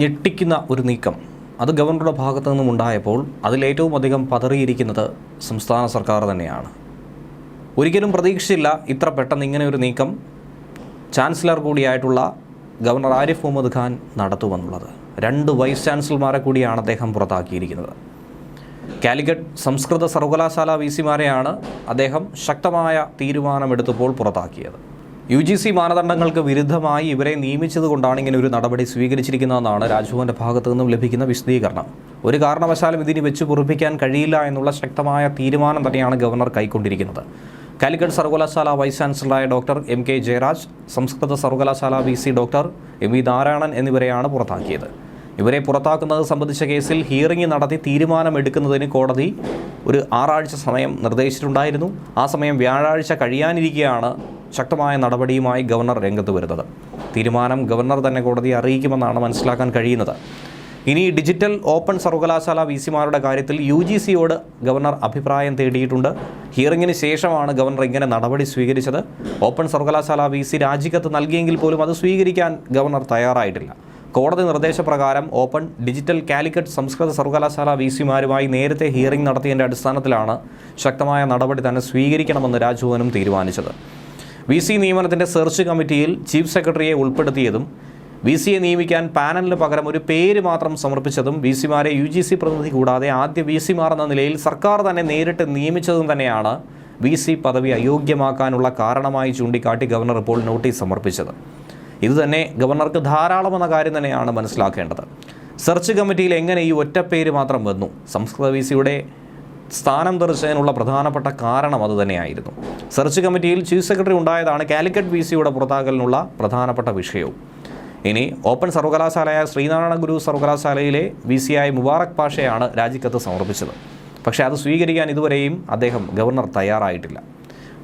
ഞെട്ടിക്കുന്ന ഒരു നീക്കം. അത് ഗവർണറുടെ ഭാഗത്തു നിന്നും ഉണ്ടായപ്പോൾ അതിലേറ്റവും അധികം പതറിയിരിക്കുന്നത് സംസ്ഥാന സർക്കാർ തന്നെയാണ്. ഒരിക്കലും പ്രതീക്ഷിച്ചില്ല ഇത്ര പെട്ടെന്ന് ഇങ്ങനെ ഒരു നീക്കം ചാൻസലർ കൂടിയായിട്ടുള്ള ഗവർണർ ആരിഫ് മുഹമ്മദ് ഖാൻ നടത്തുമെന്നുള്ളത്. രണ്ട് വൈസ് ചാൻസലർമാരെ കൂടിയാണ് അദ്ദേഹം പുറത്താക്കിയിരിക്കുന്നത്. കാലിക്കറ്റ് സംസ്കൃത സർവകലാശാല വി സിമാരെയാണ് അദ്ദേഹം ശക്തമായ തീരുമാനമെടുത്തപ്പോൾ പുറത്താക്കിയത്. യു ജി സി മാനദണ്ഡങ്ങൾക്ക് വിരുദ്ധമായി ഇവരെ നിയമിച്ചതുകൊണ്ടാണ് ഇങ്ങനെ ഒരു നടപടി സ്വീകരിച്ചിരിക്കുന്നതെന്നാണ് രാജ്ഭവന്റെ ഭാഗത്തു നിന്നും ലഭിക്കുന്ന വിശദീകരണം. ഒരു കാരണവശാലും ഇതിന് വെച്ച് പൊറുപ്പിക്കാൻ കഴിയില്ല എന്നുള്ള ശക്തമായ തീരുമാനം തന്നെയാണ് ഗവർണർ കൈക്കൊണ്ടിരിക്കുന്നത്. കാലിക്കറ്റ് സർവകലാശാല വൈസ് ചാൻസലറായ ഡോക്ടർ എം കെ ജയരാജ് സംസ്കൃത സർവകലാശാല V C doctor M V Narayanan എന്നിവരെയാണ് പുറത്താക്കിയത്. ഇവരെ പുറത്താക്കുന്നത് സംബന്ധിച്ച കേസിൽ ഹിയറിംഗ് നടത്തി തീരുമാനമെടുക്കുന്നതിന് കോടതി ഒരു ആറാഴ്ച സമയം നിർദ്ദേശിച്ചിട്ടുണ്ടായിരുന്നു. ആ സമയം വ്യാഴാഴ്ച കഴിയാനിരിക്കെയാണ് ശക്തമായ നടപടിയുമായി ഗവർണർ രംഗത്ത് വരുന്നത്. തീരുമാനം ഗവർണർ തന്നെ കോടതിയെ അറിയിക്കുമെന്നാണ് മനസ്സിലാക്കാൻ കഴിയുന്നത്. ഇനി ഡിജിറ്റൽ ഓപ്പൺ സർവകലാശാല വി സിമാരുടെ കാര്യത്തിൽ യു ജി സിയോട് ഗവർണർ അഭിപ്രായം തേടിയിട്ടുണ്ട്. ഹിയറിംഗിന് ശേഷമാണ് ഗവർണർ ഇങ്ങനെ നടപടി സ്വീകരിച്ചത്. ഓപ്പൺ സർവകലാശാല വി സി രാജിക്കത്ത് നൽകിയെങ്കിൽ പോലും അത് സ്വീകരിക്കാൻ ഗവർണർ തയ്യാറായിട്ടില്ല. കോടതി നിർദ്ദേശപ്രകാരം ഓപ്പൺ ഡിജിറ്റൽ കാലിക്കറ്റ് സംസ്കൃത സർവകലാശാല വി സിമാരുമായി നേരത്തെ ഹിയറിംഗ് നടത്തിയതിന്റെ അടിസ്ഥാനത്തിലാണ് ശക്തമായ നടപടി തന്നെ സ്വീകരിക്കണമെന്ന് രാജ്ഭവനും തീരുമാനിച്ചത്. വി സി നിയമനത്തിന്റെ സെർച്ച് കമ്മിറ്റിയിൽ ചീഫ് സെക്രട്ടറിയെ ഉൾപ്പെടുത്തിയതും വി സിയെ നിയമിക്കാൻ പാനലിന് പകരം ഒരു പേര് മാത്രം സമർപ്പിച്ചതും വി സിമാരെ യു ജി സി പ്രതിനിധി കൂടാതെ ആദ്യ വി സിമാർ എന്ന നിലയിൽ സർക്കാർ തന്നെ നേരിട്ട് നിയമിച്ചതും തന്നെയാണ് വി സി പദവി അയോഗ്യമാക്കാനുള്ള കാരണമായി ചൂണ്ടിക്കാട്ടി ഗവർണർ ഇപ്പോൾ നോട്ടീസ് സമർപ്പിച്ചത്. ഇതുതന്നെ ഗവർണർക്ക് ധാരാളമെന്ന കാര്യം തന്നെയാണ് മനസ്സിലാക്കേണ്ടത്. സെർച്ച് കമ്മിറ്റിയിൽ എങ്ങനെ ഈ ഒറ്റ പേര് മാത്രം വന്നു? സംസ്കൃത വി സിയുടെ സ്ഥാനം തെറിച്ചതിനുള്ള പ്രധാനപ്പെട്ട കാരണം അതുതന്നെയായിരുന്നു സെർച്ച് കമ്മിറ്റിയിൽ ചീഫ് സെക്രട്ടറി ഉണ്ടായതാണ് കാലിക്കറ്റ് വി സിയുടെ പുറത്താക്കലിനുള്ള പ്രധാനപ്പെട്ട വിഷയവും. ഇനി ഓപ്പൺ സർവകലാശാലയായ ശ്രീനാരായണ ഗുരു സർവകലാശാലയിലെ വി സിയായ മുബാറക് പാഷയാണ് രാജിക്കത്ത് സമർപ്പിച്ചത്. പക്ഷേ അത് സ്വീകരിക്കാൻ ഇതുവരെയും അദ്ദേഹം ഗവർണർ തയ്യാറായിട്ടില്ല.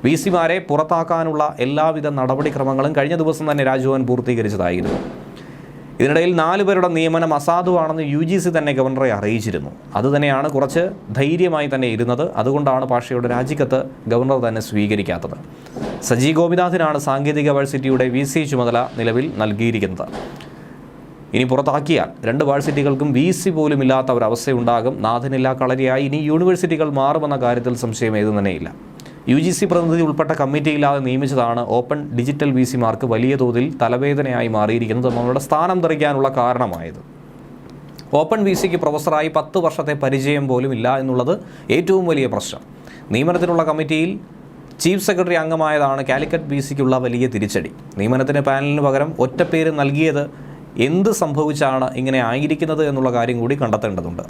വി സിമാരെ പുറത്താക്കാനുള്ള എല്ലാവിധ നടപടിക്രമങ്ങളും കഴിഞ്ഞ ദിവസം തന്നെ രാജ്ഭവൻ പൂർത്തീകരിച്ചതായിരുന്നു. ഇതിനിടയിൽ നാല് പേരുടെ നിയമനം അസാധുവാണെന്ന് യു ജി സി തന്നെ ഗവർണറെ അറിയിച്ചിരുന്നു. അതുതന്നെയാണ് കുറച്ച് ധൈര്യമായി തന്നെ ഇരുന്നത്. അതുകൊണ്ടാണ് പാഷയുടെ രാജിക്കത്ത് ഗവർണർ തന്നെ സ്വീകരിക്കാത്തത്. സജി ഗോപിനാഥിനാണ് സാങ്കേതിക വേഴ്സിറ്റിയുടെ വി സി ചുമതല നിലവിൽ നൽകിയിരിക്കുന്നത്. ഇനി പുറത്താക്കിയാൽ രണ്ട് യൂണിവേഴ്സിറ്റികൾക്കും വി സി പോലും ഇല്ലാത്ത ഒരവസ്ഥയുണ്ടാകും. നാഥനില്ലാ കളരിയായി ഇനി യൂണിവേഴ്സിറ്റികൾ മാറുമെന്ന കാര്യത്തിൽ സംശയം ഏതും തന്നെയില്ല. യു ജി സി പ്രതിനിധി ഉൾപ്പെട്ട കമ്മിറ്റിയില്ലാതെ നിയമിച്ചതാണ് ഓപ്പൺ ഡിജിറ്റൽ വി സിമാർക്ക് വലിയ തോതിൽ തലവേദനയായി മാറിയിരിക്കുന്നത് നമ്മളുടെ സ്ഥാനം തെറിക്കാനുള്ള കാരണമായത്. ഓപ്പൺ വി സിക്ക് പ്രൊഫസറായി പത്ത് വർഷത്തെ പരിചയം പോലും ഇല്ല എന്നുള്ളത് ഏറ്റവും വലിയ പ്രശ്നം. നിയമനത്തിനുള്ള കമ്മിറ്റിയിൽ ചീഫ് സെക്രട്ടറി അംഗമായതാണ് കാലിക്കറ്റ് ബി സിക്കുള്ള വലിയ തിരിച്ചടി. നിയമനത്തിന് പാനലിന് പകരം ഒറ്റപ്പേര് നൽകിയത് എന്ത് സംഭവിച്ചാണ് ഇങ്ങനെ ആയിരിക്കുന്നത് എന്നുള്ള കാര്യം കൂടി കണ്ടെത്തേണ്ടതുണ്ട്.